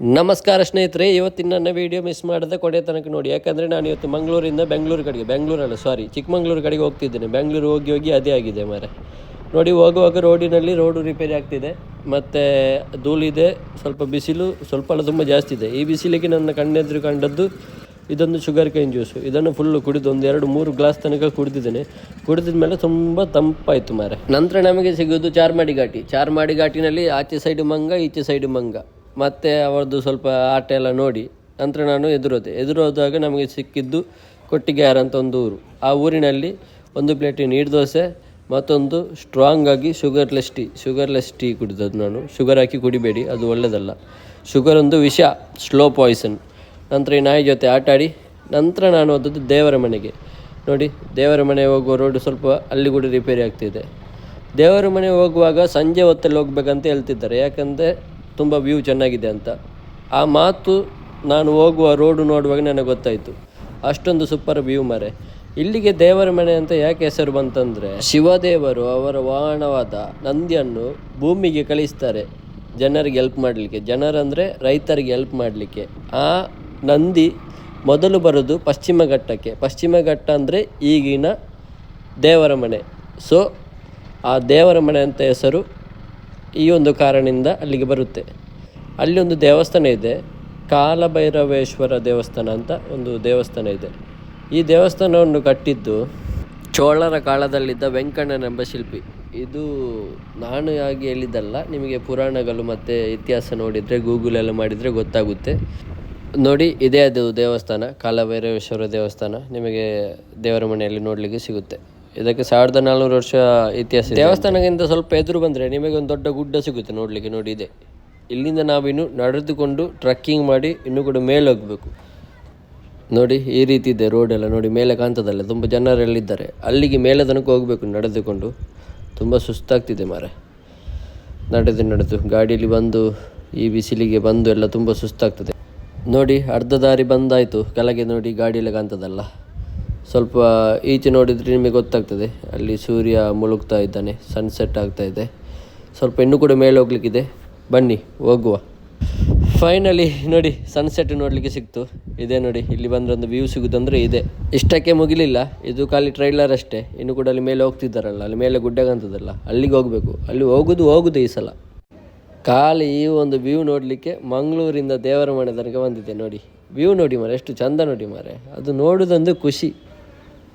ನಮಸ್ಕಾರ ಸ್ನೇಹಿತರೆ, ಇವತ್ತಿನ ನನ್ನ ವೀಡಿಯೋ ಮಿಸ್ ಮಾಡದೆ ಕೊಡೆ ತನಕ ನೋಡಿ. ಯಾಕಂದರೆ ನಾನು ಇವತ್ತು ಮಂಗಳೂರಿಂದ ಬೆಂಗಳೂರು ಕಡೆಗೆ, ಬೆಂಗಳೂರಲ್ಲ ಸಾರಿ ಚಿಕ್ಕಮಂಗ್ಳೂರು ಕಡೆಗೆ ಹೋಗ್ತಿದ್ದೇನೆ. ಬೆಂಗಳೂರು ಹೋಗಿ ಹೋಗಿ ಅದೇ ಆಗಿದೆ ಮಾರೆ. ನೋಡಿ, ಹೋಗುವಾಗ ರೋಡಿನಲ್ಲಿ ರೋಡು ರಿಪೇರಿ ಆಗ್ತಿದೆ. ಮತ್ತು ಧೂಳಿದೆ, ಸ್ವಲ್ಪ ಬಿಸಿಲು, ಸ್ವಲ್ಪ ಅಲ್ಲ ತುಂಬ ಜಾಸ್ತಿ ಇದೆ. ಈ ಬಿಸಿಲಿಗೆ ನನ್ನ ಕಣ್ಣೆದುರು ಕಂಡದ್ದು ಇದೊಂದು ಶುಗರ್ ಕೈನ್ ಜ್ಯೂಸು ಇದನ್ನು ಫುಲ್ಲು ಕುಡಿದು ಒಂದು ಎರಡು ಮೂರು ಗ್ಲಾಸ್ ತನಕ ಕುಡಿದಿದ್ದೇನೆ. ಕುಡಿದಿದ ಮೇಲೆ ತುಂಬ ತಂಪಾಯಿತು ಮಾರೆ. ನಂತರ ನಮಗೆ ಸಿಗೋದು ಚಾರ್ಮಾಡಿ ಘಾಟಿ. ಚಾರ್ಮಾಡಿ ಘಾಟಿನಲ್ಲಿ ಆಚೆ ಸೈಡ್ ಮಂಗ, ಈಚೆ ಸೈಡ್ ಮಂಗ. ಮತ್ತು ಅವರದ್ದು ಸ್ವಲ್ಪ ಆಟ ಎಲ್ಲ ನೋಡಿ ನಂತರ ನಾನು ಎದುರೋದೆ. ಎದುರೋದಾಗ ನಮಗೆ ಸಿಕ್ಕಿದ್ದು ಕೊಟ್ಟಿಗೆಯಾರ ಅಂತ ಒಂದು ಊರು. ಆ ಊರಿನಲ್ಲಿ ಒಂದು ಪ್ಲೇಟ್ ನೀರು ದೋಸೆ, ಮತ್ತೊಂದು ಸ್ಟ್ರಾಂಗ್ ಆಗಿ ಶುಗರ್ಲೆಸ್ ಟೀ ಶುಗರ್ಲೆಸ್ ಟೀ ಕುಡಿದದ್ದು ನಾನು. ಶುಗರ್ ಹಾಕಿ ಕುಡಿಬೇಡಿ, ಅದು ಒಳ್ಳೆಯದಲ್ಲ ಶುಗರ್ ಒಂದು ವಿಷ ಸ್ಲೋ ಪಾಯ್ಸನ್ ನಂತರ ಈ ನಾಯಿ ಜೊತೆ ಆಟಾಡಿ ನಂತರ ನಾನು ಹೋದದ್ದು ದೇವರ ಮನೆಗೆ. ನೋಡಿ, ದೇವರ ಮನೆ ಹೋಗುವ ರೋಡ್ ಸ್ವಲ್ಪ ಅಲ್ಲಿ ಕೂಡ ರಿಪೇರಿ ಆಗ್ತಿದೆ. ದೇವರ ಮನೆ ಹೋಗುವಾಗ ಸಂಜೆ ಹೊತ್ತಲ್ಲಿ ಹೋಗ್ಬೇಕಂತ ಹೇಳ್ತಿದ್ದಾರೆ. ಯಾಕಂದರೆ ತುಂಬ ವ್ಯೂ ಚೆನ್ನಾಗಿದೆ ಅಂತ. ಆ ಮಾತು ನಾನು ಹೋಗುವ ರೋಡು ನೋಡುವಾಗ ನನಗೆ ಗೊತ್ತಾಯಿತು. ಅಷ್ಟೊಂದು ಸೂಪರ್ ವ್ಯೂ ಮರೆ. ಇಲ್ಲಿಗೆ ದೇವರ ಮನೆ ಅಂತ ಯಾಕೆ ಹೆಸರು ಬಂತಂದರೆ, ಶಿವದೇವರು ಅವರ ವಾಹನವಾದ ನಂದಿಯನ್ನು ಭೂಮಿಗೆ ಕಳಿಸ್ತಾರೆ ಜನರಿಗೆ ಹೆಲ್ಪ್ ಮಾಡಲಿಕ್ಕೆ. ಜನರಂದರೆ ರೈತರಿಗೆ ಹೆಲ್ಪ್ ಮಾಡಲಿಕ್ಕೆ. ಆ ನಂದಿ ಮೊದಲು ಬರೋದು ಪಶ್ಚಿಮ ಘಟ್ಟಕ್ಕೆ. ಪಶ್ಚಿಮ ಘಟ್ಟ ಅಂದರೆ ಈಗಿನ ದೇವರ ಮನೆ. ಸೊ ಆ ದೇವರ ಮನೆ ಅಂತ ಹೆಸರು ಈ ಒಂದು ಕಾರಣದಿಂದ ಅಲ್ಲಿಗೆ ಬರುತ್ತೆ. ಅಲ್ಲಿ ಒಂದು ದೇವಸ್ಥಾನ ಇದೆ, ಕಾಲಭೈರವೇಶ್ವರ ದೇವಸ್ಥಾನ ಅಂತ ಒಂದು ದೇವಸ್ಥಾನ ಇದೆ. ಈ ದೇವಸ್ಥಾನವನ್ನು ಕಟ್ಟಿದ್ದು ಚೋಳರ ಕಾಲದಲ್ಲಿದ್ದ ವೆಂಕಣ್ಣನ ಎಂಬ ಶಿಲ್ಪಿ. ಇದು ನಾನು ಹಾಗೆ ಹೇಳಿದ್ದಲ್ಲ, ನಿಮಗೆ ಪುರಾಣಗಳು ಮತ್ತು ಇತಿಹಾಸ ನೋಡಿದರೆ ಎಲ್ಲ ಮಾಡಿದರೆ ಗೊತ್ತಾಗುತ್ತೆ. ನೋಡಿ, ಇದೇ ಅದು ದೇವಸ್ಥಾನ, ಕಾಲಭೈರವೇಶ್ವರ ದೇವಸ್ಥಾನ, ನಿಮಗೆ ದೇವರ ಮನೆಯಲ್ಲಿ ನೋಡಲಿಕ್ಕೆ ಸಿಗುತ್ತೆ. ಇದಕ್ಕೆ ಸಾವಿರದ ನಾಲ್ನೂರು ವರ್ಷ ಇತಿಹಾಸ ಇದೆ. ದೇವಸ್ಥಾನಕ್ಕಿಂತ ಸ್ವಲ್ಪ ಎದುರು ಬಂದರೆ ನಿಮಗೆ ಒಂದು ದೊಡ್ಡ ಗುಡ್ಡ ಸಿಗುತ್ತೆ ನೋಡಲಿಕ್ಕೆ, ನೋಡಿ ಇದೆ. ಇಲ್ಲಿಂದ ನಾವಿನ್ನು ನಡೆದುಕೊಂಡು ಟ್ರಕ್ಕಿಂಗ್ ಮಾಡಿ ಇನ್ನೂ ಕೂಡ ಮೇಲೆ ಹೋಗಬೇಕು. ನೋಡಿ, ಈ ರೀತಿ ಇದೆ ರೋಡೆಲ್ಲ ನೋಡಿ, ಮೇಲೆ ಕಾಣ್ತದಲ್ಲ ತುಂಬ ಜನರೆಲ್ಲಿದ್ದಾರೆ. ಅಲ್ಲಿಗೆ ಮೇಲೆ ತನಕ ಹೋಗಬೇಕು ನಡೆದುಕೊಂಡು. ತುಂಬ ಸುಸ್ತಾಗ್ತಿದೆ ಮಾರೆ. ನಡೆದು ನಡೆದು ಗಾಡಿಯಲ್ಲಿ ಬಂದು, ಈ ಬಿಸಿಲಿಗೆ ಬಂದು ಎಲ್ಲ ತುಂಬ ಸುಸ್ತಾಗ್ತದೆ. ನೋಡಿ, ಅರ್ಧ ದಾರಿ ಬಂದಾಯಿತು. ಕೆಳಗೆ ನೋಡಿ ಗಾಡಿಯೆಲ್ಲ ಕಾಣ್ತದಲ್ಲ ಸ್ವಲ್ಪ ಈಚೆ ನೋಡಿದರೆ ನಿಮಗೆ ಗೊತ್ತಾಗ್ತದೆ. ಅಲ್ಲಿ ಸೂರ್ಯ ಮುಳುಗ್ತಾ ಇದ್ದಾನೆ ಸನ್ಸೆಟ್ ಆಗ್ತಾ ಇದೆ. ಸ್ವಲ್ಪ ಇನ್ನೂ ಕೂಡ ಮೇಲೆ ಹೋಗ್ಲಿಕ್ಕಿದೆ. ಬನ್ನಿ, ಹೋಗುವ. ಫೈನಲಿ ನೋಡಿ ಸನ್ಸೆಟ್ ನೋಡಲಿಕ್ಕೆ ಸಿಕ್ತು. ಇದೆ ನೋಡಿ, ಇಲ್ಲಿ ಬಂದರೆ ಒಂದು ವ್ಯೂ ಸಿಗುದಂದ್ರೆ ಇದೆ. ಇಷ್ಟಕ್ಕೆ ಮುಗಿಲಿಲ್ಲ. ಇದು ಖಾಲಿ ಟ್ರೈಲರ್ ಅಷ್ಟೇ. ಇನ್ನು ಕೂಡ ಅಲ್ಲಿ ಮೇಲೆ ಹೋಗ್ತಿದ್ದಾರಲ್ಲ, ಅಲ್ಲಿ ಮೇಲೆ ಗುಡ್ಡಗಂತದಲ್ಲ ಅಲ್ಲಿಗೆ ಹೋಗಬೇಕು. ಅಲ್ಲಿ ಹೋಗುದು ಹೋಗುದು ಈ ಸಲ. ಖಾಲಿ ಈ ಒಂದು ವ್ಯೂ ನೋಡಲಿಕ್ಕೆ ಮಂಗಳೂರಿಂದ ದೇವರ ಮನೆ ತನಕ ಬಂದಿದೆ ನೋಡಿ. ವ್ಯೂ ನೋಡಿ ಮಾರೆ, ಎಷ್ಟು ಚಂದ ನೋಡಿ ಮಾರೆ. ಅದು ನೋಡೋದೊಂದು ಖುಷಿ.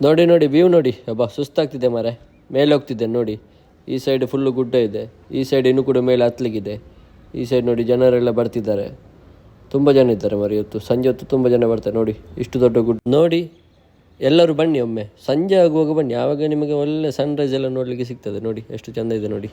ನೋಡಿ ನೋಡಿ ವ್ಯೂ ನೋಡಿ. ಅಬ್ಬಾ, ಸುಸ್ತಾಗ್ತಿದೆ ಮಾರೆ ಮೇಲೆ ಹೋಗ್ತಿದ್ದೆ ನೋಡಿ. ಈ ಸೈಡ್ ಫುಲ್ಲು ಗುಡ್ಡ ಇದೆ. ಈ ಸೈಡ್ ಇನ್ನೂ ಕೂಡ ಮೇಲೆ ಹತ್ಲಿಕ್ಕಿದೆ ಈ ಸೈಡ್ ನೋಡಿ, ಜನರೆಲ್ಲ ಬರ್ತಿದ್ದಾರೆ. ತುಂಬ ಜನ ಇದ್ದಾರೆ ಮರಿ ಇವತ್ತು. ಸಂಜೆ ಹೊತ್ತು ತುಂಬ ಜನ ಬರ್ತಾರೆ. ನೋಡಿ, ಇಷ್ಟು ದೊಡ್ಡ ಗುಡ್ಡ. ನೋಡಿ, ಎಲ್ಲರೂ ಬನ್ನಿ ಒಮ್ಮೆ. ಸಂಜೆ ಆಗುವಾಗ ಬನ್ನಿ. ಆವಾಗ ನಿಮಗೆ ಒಳ್ಳೆ ಸನ್ರೈಸ್ ಎಲ್ಲ ನೋಡಲಿಕ್ಕೆ ಸಿಗ್ತದೆ. ನೋಡಿ, ಎಷ್ಟು ಚೆಂದ ಇದೆ ನೋಡಿ.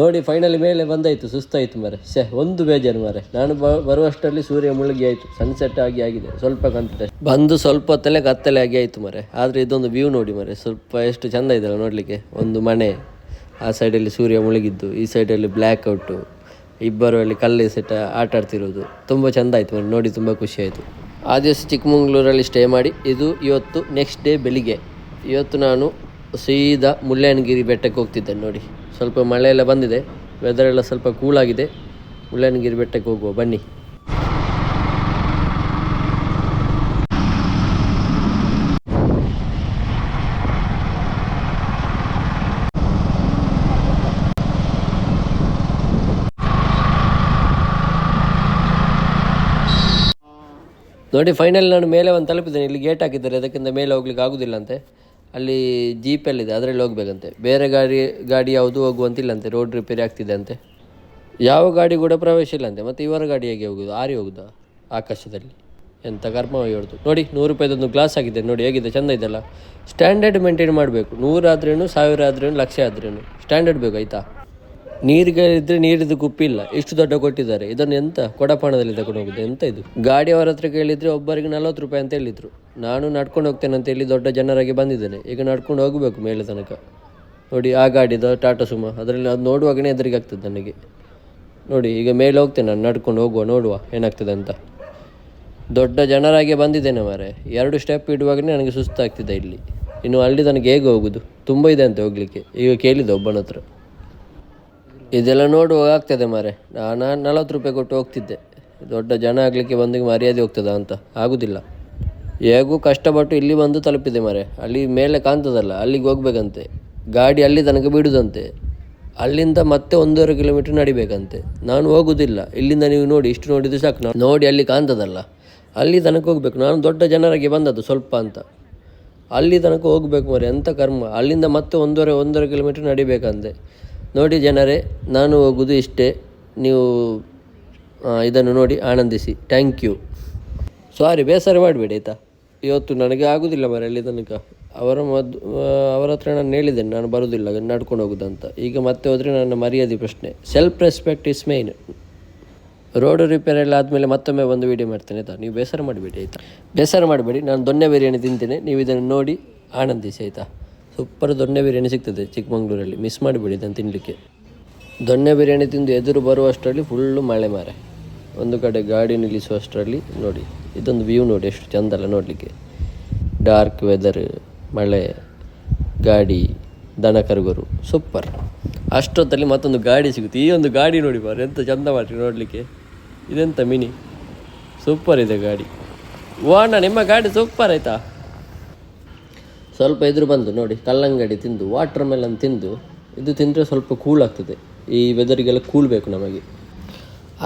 ನೋಡಿ ಫೈನಲ್ ಮೇಲೆ ಬಂದಾಯಿತು, ಸುಸ್ತಾಯಿತು ಮರೆ ಶೇ ಒಂದು ಬೇಜಾರು ಮರೆ ನಾನು ಬರುವಷ್ಟರಲ್ಲಿ ಸೂರ್ಯ ಮುಳುಗಿ ಆಯಿತು. ಸನ್ಸೆಟ್ ಆಗಿ ಆಗಿದೆ. ಸ್ವಲ್ಪ ಕಾಣ್ತದೆ ಬಂದು ಸ್ವಲ್ಪ ತಲೆ ಕತ್ತಲೆ ಆಗಿ ಆಯಿತು ಮರೆ ಆದರೆ ಇದೊಂದು ವ್ಯೂ ನೋಡಿ ಮರೆ ಸ್ವಲ್ಪ ಎಷ್ಟು ಚಂದ ಇದೆಯಲ್ಲ ನೋಡಲಿಕ್ಕೆ. ಒಂದು ಮನೆ. ಆ ಸೈಡಲ್ಲಿ ಸೂರ್ಯ ಮುಳುಗಿದ್ದು, ಈ ಸೈಡಲ್ಲಿ ಬ್ಲ್ಯಾಕ್ ಔಟು ಇಬ್ಬರು ಅಲ್ಲಿ ಕಲ್ಲು ಸೆಟ್ ಆಟ ಆಡ್ತಿರೋದು. ತುಂಬ ಚಂದ ಆಯಿತು ಮರೆ ನೋಡಿ, ತುಂಬ ಖುಷಿ ಆಯಿತು. ಆ ದಿವಸ ಚಿಕ್ಕಮಂಗ್ಳೂರಲ್ಲಿ ಸ್ಟೇ ಮಾಡಿ. ಇದು ಇವತ್ತು ನೆಕ್ಸ್ಟ್ ಡೇ ಬೆಳಿಗ್ಗೆ. ಇವತ್ತು ನಾನು ಸೀದಾ ಮುಳ್ಳಯ್ಯನಗಿರಿ ಬೆಟ್ಟಕ್ಕೆ ಹೋಗ್ತಿದ್ದೆ ನೋಡಿ. ಸ್ವಲ್ಪ ಮಳೆ ಎಲ್ಲ ಬಂದಿದೆ. ವೆದರ್ ಎಲ್ಲ ಸ್ವಲ್ಪ ಕೂಲಾಗಿದೆ ಮುಳ್ಳಯ್ಯನಗಿರಿ ಬೆಟ್ಟಕ್ಕೆ ಹೋಗುವ. ಬನ್ನಿ. ನೋಡಿ ಫೈನಲ್ ನಾನು ಮೇಲೆ ಒಂದು ತಲುಪಿದ್ದೇನೆ. ಇಲ್ಲಿ ಗೇಟ್ ಹಾಕಿದ್ದಾರೆ. ಅದಕ್ಕಿಂತ ಮೇಲೆ ಹೋಗ್ಲಿಕ್ಕೆ ಆಗುದಿಲ್ಲ ಅಂತೆ. ಅಲ್ಲಿ ಜೀಪಲ್ಲಿದೆ ಅದರಲ್ಲಿ ಹೋಗ್ಬೇಕಂತೆ. ಬೇರೆ ಗಾಡಿ ಗಾಡಿ ಯಾವುದು ಹೋಗುವಂತಿಲ್ಲಂತೆ ರೋಡ್ ರಿಪೇರಿ ಆಗ್ತಿದೆ ಅಂತೆ ಯಾವ ಗಾಡಿ ಕೂಡ ಪ್ರವೇಶ ಇಲ್ಲ ಅಂತೆ ಮತ್ತು ಇವರ ಗಾಡಿ ಹೇಗೆ ಹೋಗುದು ಆರಿ ಹೋಗುದಾ ಆಕಾಶದಲ್ಲಿ? ಎಂತ ಕರ್ಮ ಹೊಡೆದು ನೋಡಿ, ನೂರು ರೂಪಾಯಿದೊಂದು ಗ್ಲಾಸ್ ಆಗಿದೆ, ನೋಡಿ, ಹೇಗಿದೆ, ಚೆಂದ ಇದೆಲ್ಲ ಸ್ಟ್ಯಾಂಡರ್ಡ್ ಮೇಂಟೈನ್ ಮಾಡಬೇಕು. ನೂರಾದ್ರೇನು ಸಾವಿರ ಆದ್ರೇನು ಲಕ್ಷ ಆದ್ರೇನು ಸ್ಟ್ಯಾಂಡರ್ಡ್ ಬೇಕು, ಆಯಿತಾ? ನೀರಿಗೆ ಇದ್ರೆ ನೀರಿದ್ದು ಕುಪ್ಪಿಲ್ಲ ಇಷ್ಟು ದೊಡ್ಡ ಕೊಟ್ಟಿದ್ದಾರೆ. ಇದನ್ನು ಎಂತ ಕೊಡಪಾಣದಲ್ಲಿ ತಗೊಂಡು ಹೋಗುದು ಎಂತ ಇದು? ಗಾಡಿಯವರ ಹತ್ರ ಕೇಳಿದ್ರೆ ಒಬ್ಬರಿಗೆ ನಲ್ವತ್ತು ರೂಪಾಯಿ ಅಂತ ಹೇಳಿದ್ರು. ನಾನು ನಡ್ಕೊಂಡು ಹೋಗ್ತೇನೆ ಅಂತ ಹೇಳಿ ದೊಡ್ಡ ಜನರಾಗಿ ಬಂದಿದ್ದೇನೆ. ಈಗ ನಡ್ಕೊಂಡು ಹೋಗಬೇಕು ಮೇಲೆ ತನಕ. ನೋಡಿ, ಆ ಗಾಡಿದ ಟಾಟಾ ಸುಮ. ಅದರಲ್ಲಿ ಅದು ನೋಡುವಾಗನೇ ಎದುರಿಗೆ ಆಗ್ತದೆ ನನಗೆ. ನೋಡಿ, ಈಗ ಮೇಲೆ ಹೋಗ್ತೇನೆ ನಾನು. ನಡ್ಕೊಂಡು ಹೋಗುವ, ನೋಡುವ ಏನಾಗ್ತದೆ ಅಂತ. ದೊಡ್ಡ ಜನರಾಗೆ ಬಂದಿದ್ದೇನೆ ಮಾರೆ ಎರಡು ಸ್ಟೆಪ್ ಇಡುವಾಗನೇ ನನಗೆ ಸುಸ್ತಾಗ್ತಿದೆ ಇಲ್ಲಿ. ಇನ್ನು ಅಲ್ಲಿ ನನಗೆ ಹೇಗೆ ಹೋಗುದು? ತುಂಬ ಇದೆ ಅಂತ ಹೋಗ್ಲಿಕ್ಕೆ. ಈಗ ಕೇಳಿದೆ ಒಬ್ಬನ ಹತ್ರ. ಇದೆಲ್ಲ ನೋಡುವಾಗ ಆಗ್ತದೆ ಮಾರೆ. ನಾನು ನಲವತ್ತು ರೂಪಾಯಿ ಕೊಟ್ಟು ಹೋಗ್ತಿದ್ದೆ. ದೊಡ್ಡ ಜನ ಆಗಲಿಕ್ಕೆ ಬಂದಿಗೆ ಮರ್ಯಾದೆ ಹೋಗ್ತದ ಅಂತ. ಆಗುದಿಲ್ಲ. ಹೇಗೂ ಕಷ್ಟಪಟ್ಟು ಇಲ್ಲಿ ಬಂದು ತಲುಪಿದೆ ಮಾರೆ. ಅಲ್ಲಿ ಮೇಲೆ ಕಾಣ್ತದಲ್ಲ, ಅಲ್ಲಿಗೆ ಹೋಗ್ಬೇಕಂತೆ. ಗಾಡಿ ಅಲ್ಲಿ ತನಕ ಬಿಡುದಂತೆ. ಅಲ್ಲಿಂದ ಮತ್ತೆ ಒಂದೂವರೆ ಕಿಲೋಮೀಟರ್ ನಡಿಬೇಕಂತೆ. ನಾನು ಹೋಗುದಿಲ್ಲ. ಇಲ್ಲಿಂದ ನೀವು ನೋಡಿ, ಇಷ್ಟು ನೋಡಿದ್ದು ಸಾಕು. ನಾನು ನೋಡಿ ಅಲ್ಲಿ ಕಾಣ್ತದಲ್ಲ. ಅಲ್ಲಿ ತನಕ ಹೋಗ್ಬೇಕು. ನಾನು ದೊಡ್ಡ ಜನರಿಗೆ ಬಂದದ್ದು ಸ್ವಲ್ಪ ಅಂತ. ಅಲ್ಲಿ ತನಕ ಹೋಗ್ಬೇಕು ಮರೆ. ಎಂಥ ಕರ್ಮ. ಅಲ್ಲಿಂದ ಮತ್ತೆ ಒಂದೂವರೆ ಒಂದೂವರೆ ಕಿಲೋಮೀಟರ್ ನಡಿಬೇಕಂತೆ. ನೋಡಿ ಜನರೇ, ನಾನು ಹೋಗುದು ಇಷ್ಟೇ. ನೀವು ಇದನ್ನು ನೋಡಿ ಆನಂದಿಸಿ. ಥ್ಯಾಂಕ್ ಯು ಸಾರಿ ಬೇಸರ ಮಾಡಬೇಡಿ, ಆಯಿತಾ? ಇವತ್ತು ನನಗೆ ಆಗೋದಿಲ್ಲ ಮರಳಿ ತನಕ. ಅವರ ಮದ್ ಅವರ ಹತ್ರ ನಾನು ಹೇಳಿದ್ದೇನೆ, ನಾನು ಬರೋದಿಲ್ಲ ನಡ್ಕೊಂಡು ಹೋಗುದಂತ. ಈಗ ಮತ್ತೆ ಹೋದರೆ ನನ್ನ ಮರ್ಯಾದೆ ಪ್ರಶ್ನೆ. Self respect is main road repair ಎಲ್ಲ ಆದಮೇಲೆ ಮತ್ತೊಮ್ಮೆ ಒಂದು ವೀಡಿಯೋ ಮಾಡ್ತೇನೆ, ಆಯಿತಾ? ನೀವು ಬೇಸರ ಮಾಡಬೇಡಿ, ಆಯಿತಾ? ಬೇಸರ ಮಾಡಬೇಡಿ, ನಾನು ದೊನ್ನೆ ಬಿರಿಯಾನಿ ತಿಂತೇನೆ, ನೀವು ಇದನ್ನು ನೋಡಿ ಆನಂದಿಸಿ, ಆಯಿತಾ? ಸೂಪರ್ ದೊಣ್ಣೆ ಬಿರಿಯಾನಿ ಸಿಗ್ತದೆ ಚಿಕ್ಕಮಂಗ್ಳೂರಲ್ಲಿ. ಮಿಸ್ ಮಾಡಿಬಿಡಿ ಇದನ್ನು ತಿನ್ನಲಿಕ್ಕೆ ದೊಣ್ಣೆ ಬಿರಿಯಾನಿ ತಿಂದು ಎದುರು ಬರುವಷ್ಟರಲ್ಲಿ ಫುಲ್ಲು ಮಳೆ ಮಾರೆ. ಒಂದು ಕಡೆ ಗಾಡಿ ನಿಲ್ಲಿಸುವಷ್ಟರಲ್ಲಿ ನೋಡಿ, ಇದೊಂದು ವ್ಯೂ ನೋಡಿ, ಎಷ್ಟು ಚಂದ ಅಲ್ಲ ನೋಡಲಿಕ್ಕೆ. ಡಾರ್ಕ್ ವೆದರ್ ಮಳೆ, ಗಾಡಿ, ದನ ಕರುಗರು ಸೂಪರ್. ಅಷ್ಟೊತ್ತಲ್ಲಿ ಮತ್ತೊಂದು ಗಾಡಿ ಸಿಗುತ್ತೆ. ಈ ಒಂದು ಗಾಡಿ ನೋಡಿ ಬಾರ ಎಂತ ಚಂದ ಮಾಡಿ ನೋಡಲಿಕ್ಕೆ. ಇದೆಂತ ಮಿನಿ? ಸೂಪರ್ ಇದೆ ಗಾಡಿ. ಓ ನಿಮ್ಮ ಗಾಡಿ ಸೂಪರ್ ಆಯ್ತಾ? ಸ್ವಲ್ಪ ಎದುರು ಬಂದು ನೋಡಿ, ಕಲ್ಲಂಗಡಿ ತಿಂದು ವಾಟರ್ ಮೆಲನ್ ತಿಂದು, ಇದು ತಿಂದರೆ ಸ್ವಲ್ಪ ಕೂಲ್ ಆಗ್ತದೆ. ಈ ವೆದರಿಗೆಲ್ಲ ಕೂಲ್ ಬೇಕು ನಮಗೆ.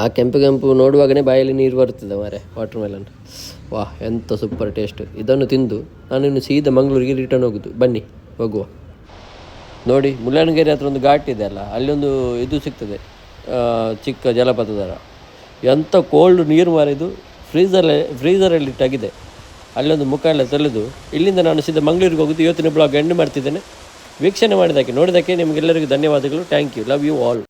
ಆ ಕೆಂಪು ಕೆಂಪು ನೋಡುವಾಗಲೇ ಬಾಯಲ್ಲಿ ನೀರು ಬರ್ತದೆ ಮಾರೆ ವಾಟರ್ ಮೆಲನ್ ವಾಹ್ ಎಂಥ ಸೂಪರ್ ಟೇಸ್ಟ್ ಇದನ್ನು ತಿಂದು ನಾನು ಇನ್ನು ಸೀದಾ ಮಂಗಳೂರಿಗೆ ರಿಟರ್ನ್ ಹೋಗುದು. ಬನ್ನಿ, ಹೋಗುವ. ನೋಡಿ ಮುಳ್ಳಯ್ಯನಗಿರಿ ಹತ್ರ ಒಂದು ಘಾಟ್ ಇದೆ ಅಲ್ಲ ಅಲ್ಲಿ ಒಂದು ಇದು ಸಿಗ್ತದೆ. ಚಿಕ್ಕ ಜಲಪಾತ ಥರ ಎಂಥ ಕೋಲ್ಡ್ ನೀರು ಮಾರಿದು ಫ್ರೀಸರ್ ಫ್ರೀಸರಲ್ಲಿ ಇಟ್ಟಾಗಿದೆ. ಅಲ್ಲೊಂದು ಮುಖ ಎಲ್ಲ ತೊಳೆದು ಇಲ್ಲಿಂದ ನಾನು ಸಿದ್ಧ ಮಂಗಳೂರಿಗೆ ಹೋಗುದು ಇವತ್ತಿನ ಬ್ಲಾಗ್ ಎಂಡ್ ಮಾಡ್ತಿದ್ದೇನೆ. ವೀಕ್ಷಣೆ ಮಾಡಿದ್ದಕ್ಕೆ, ನೋಡಿದ್ದಕ್ಕೆ ನಿಮಗೆಲ್ಲರಿಗೂ ಧನ್ಯವಾದಗಳು. Thank you love you all